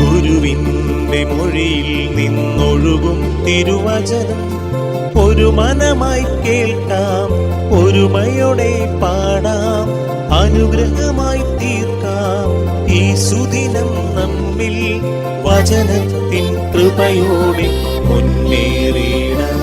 ഗുരുവിന്റെ മൊഴിയിൽ നിന്നൊഴുകും തിരുവചനം. ഒരു മനമായി കേൾക്കാം ഒരുമയോടെ പാടാം അനുഗ്രഹമായി തീർക്കാം. ഈ സുദിനം നമ്മിൽ വചനത്തിൻ കൃപയോടെ മുന്നേറിയിടാം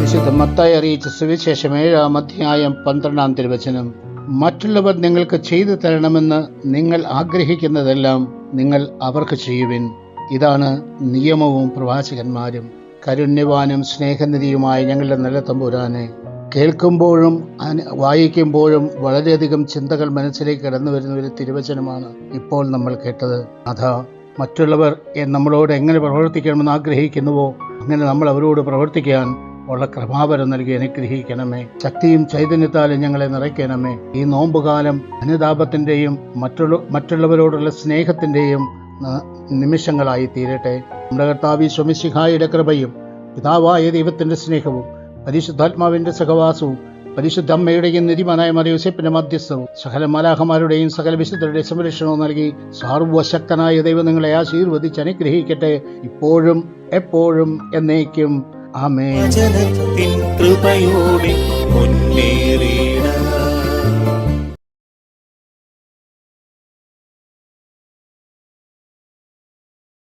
വിശുദ്ധ മത്തായി അറിയിച്ച സുവിശേഷം ഏഴാം അധ്യായം പന്ത്രണ്ടാം തിരുവചനം. മറ്റുള്ളവർ നിങ്ങൾക്ക് ചെയ്തു തരണമെന്ന് നിങ്ങൾ ആഗ്രഹിക്കുന്നതെല്ലാം നിങ്ങൾ അവർക്ക് ചെയ്യുവിൻ. ഇതാണ് നിയമവും പ്രവാചകന്മാരും കരുണ്യവാനും സ്നേഹനിധിയുമായ ഞങ്ങളുടെ നല്ല തമ്പുരാനെ. കേൾക്കുമ്പോഴും വായിക്കുമ്പോഴും വളരെയധികം ചിന്തകൾ മനസ്സിലേക്ക് കടന്നു വരുന്ന ഒരു തിരുവചനമാണ് ഇപ്പോൾ നമ്മൾ കേട്ടത്. അതാ മറ്റുള്ളവർ നമ്മളോട് എങ്ങനെ പ്രവർത്തിക്കണമെന്ന് ആഗ്രഹിക്കുന്നുവോ അങ്ങനെ നമ്മൾ അവരോട് പ്രവർത്തിക്കാൻ ഉള്ള കൃപാവരം നൽകി അനുഗ്രഹിക്കണമേ. ശക്തിയും ചൈതന്യത്താലും ഞങ്ങളെ നിറയ്ക്കണമേ. ഈ നോമ്പുകാലം അനുതാപത്തിന്റെയും മറ്റുള്ള മറ്റുള്ളവരോടുള്ള സ്നേഹത്തിന്റെയും നിമിഷങ്ങളായി തീരട്ടെ. നമ്മുടെ കർത്താവി സ്വമിശിഹായുടെ കൃപയും പിതാവായ ദൈവത്തിന്റെ സ്നേഹവും പരിശുദ്ധാത്മാവിന്റെ സഹവാസവും പരിശുദ്ധ അമ്മയുടെയും നിധിമാനായ മറിയൂസപ്പിന്റെ മധ്യസ്ഥവും സകല മലാഹമാരുടെയും സകല വിശുദ്ധരുടെ സംരക്ഷണവും നൽകി സാർവശക്തനായ ദൈവം നിങ്ങളെ ആശീർവദിച്ച് അനുഗ്രഹിക്കട്ടെ. ഇപ്പോഴും എപ്പോഴും എന്നേക്കും. ആമേൻ. വചനത്തിൻ കൃപയോടെ മുന്നേറി